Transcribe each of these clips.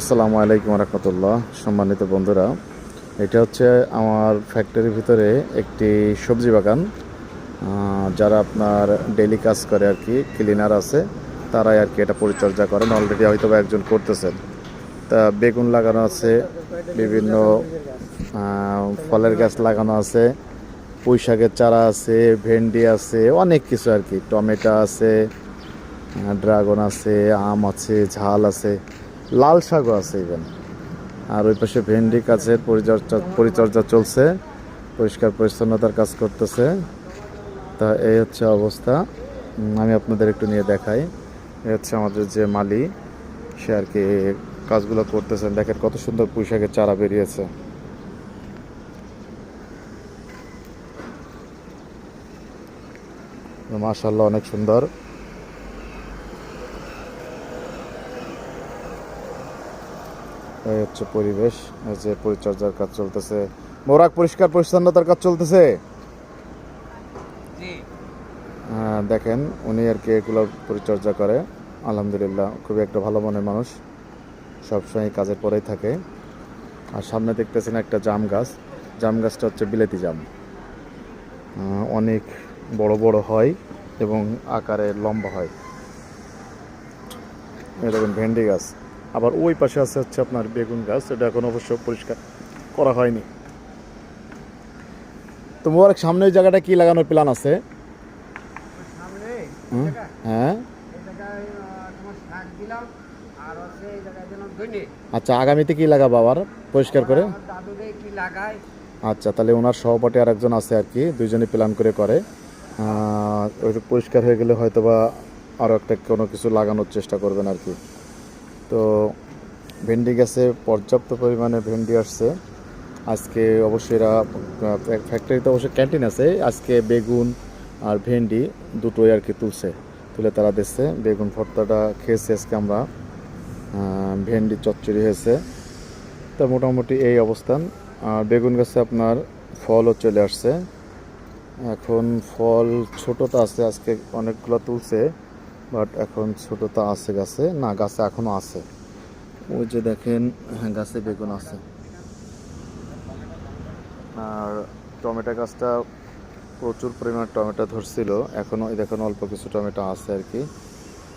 আসসালামু আলাইকুম রহমতুল্লাহ সম্মানিত বন্ধুরা, এটা হচ্ছে আমার ফ্যাক্টরির ভিতরে একটি সবজি বাগান। যারা আপনার ডেলি কাজ করে আর কি ক্লিনার আছে, তারাই আর কি এটা পরিচর্যা করেন। অলরেডি হয়তো বা একজন করতেছেন। তা বেগুন লাগানো আছে, বিভিন্ন ফলের গাছ লাগানো আছে, পুঁই শাকের চারা আছে, ভেন্ডি আছে, অনেক কিছু আর কি। টমেটো আছে ড্রাগন আছে, আম আছে, ঝাল আছে। লাল শাকও আছে ইভেন আর ওই পাশে ভেন্ডি গাছের পরিচর্যা পরিচর্যা চলছে। পরিষ্কার পরিচ্ছন্নতার কাজ করতেছে। তা এই হচ্ছে অবস্থা। আমি আপনাদের একটু নিয়ে দেখাই। এই হচ্ছে আমাদের যে মালি, সে আর কি কাজগুলো করতেছেন দেখেন কত সুন্দর পুঁই শাকের চারা বেরিয়েছে। মাশাল্লাহ অনেক সুন্দর। এই হচ্ছে পরিবেশ এই যে পরিচর্যার কাজ চলতেছে। মোরাক পরিষ্কার পরিচ্ছন্নতার কাজ চলতেছে? হ্যাঁ, দেখেন উনি আর কি এগুলো পরিচর্যা করে। আলহামদুলিল্লাহ খুবই একটা ভালো মনের মানুষ। সবসময় কাজের পরেই থাকে। আর সামনে দেখতেছেন একটা জাম গাছ। জাম গাছটা হচ্ছে বিলেতি জাম। অনেক বড় বড় হয় এবং আকারে লম্বা হয়। দেখুন ভেন্ডি গাছ। আবার ওই পাশে আছে হচ্ছে আপনার বেগুন গাছ, এটা এখন অবশ্য পরিষ্কার করা হয়নি। তো মোবারক, সামনে ওই জায়গাটা কি লাগানোর প্ল্যান আছে? হ্যাঁ? আচ্ছা আগামীতে কি লাগাবো আবার? পরিষ্কার করে? আচ্ছা তাহলে ওনার সহপাঠী আর একজন আছে আর কি, দুইজনে প্ল্যান করে করে। ওই পরিষ্কার হয়ে গেলে হয়তো বা আরও একটা কোনো কিছু লাগানোর চেষ্টা করবেন আর কি। তো ভেন্ডি গাছে পর্যাপ্ত পরিমাণে ভেন্ডি আসছে। আজকে অবশ্যই এরা ফ্যাক্টরিতে অবশ্যই ক্যান্টিন আছে। আজকে বেগুন আর ভেন্ডি দুটোই আর কি তুলছে, তুলে তারা দিচ্ছে। বেগুন ভর্তাটা খেয়েছে আজকে আমরা। ভেন্ডি চচ্চড়ি হয়েছে। তা মোটামুটি এই অবস্থান। আর বেগুন গাছে আপনার ফলও চলে আসছে। এখন ফল ছোটটা আছে, আজকে অনেকগুলো তুলছে। বাট এখন ছোটো তো আছে গাছে। না, গাছে এখনও আছে। ওই যে দেখেন হ্যাঁ গাছে বেগুন আছে। আর টমেটো গাছটা প্রচুর পরিমাণে টমেটো ধরছিল। এখনও দেখুন, অল্প কিছু টমেটো আছে আর কি।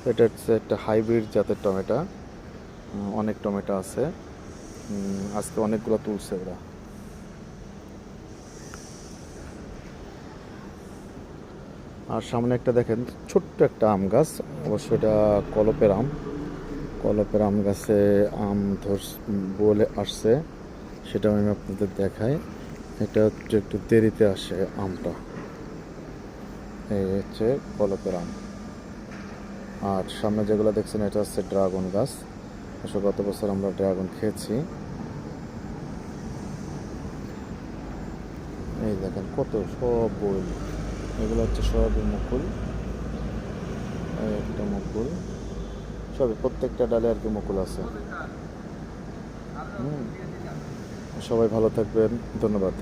এটা হচ্ছে একটা হাইব্রিড জাতের টমেটো। অনেক টমেটো আছে। আজকে অনেকগুলো তুলছে ওরা। আর সামনে একটা দেখেন, ছোট্ট একটা আম গাছ, অবশ্য এটা কলপের আম। কলপের আম গাছে আম ধর বলে আসছে সেটা আমি আপনাদের দেখাই। এটা হচ্ছে একটু দেরিতে আসে আমটা। এই হচ্ছে কলপের আম। আর সামনে যেগুলো দেখছেন, এটা হচ্ছে ড্রাগন গাছ। আসলে গত বছর আমরা ড্রাগন খেয়েছি। এই দেখেন, কত সব বই। এগুলো হচ্ছে সবই মুকুল। একটা মুকুল। সবই প্রত্যেকটা ডালে আর কি মুকুল আছে। সবাই ভালো থাকবেন। ধন্যবাদ।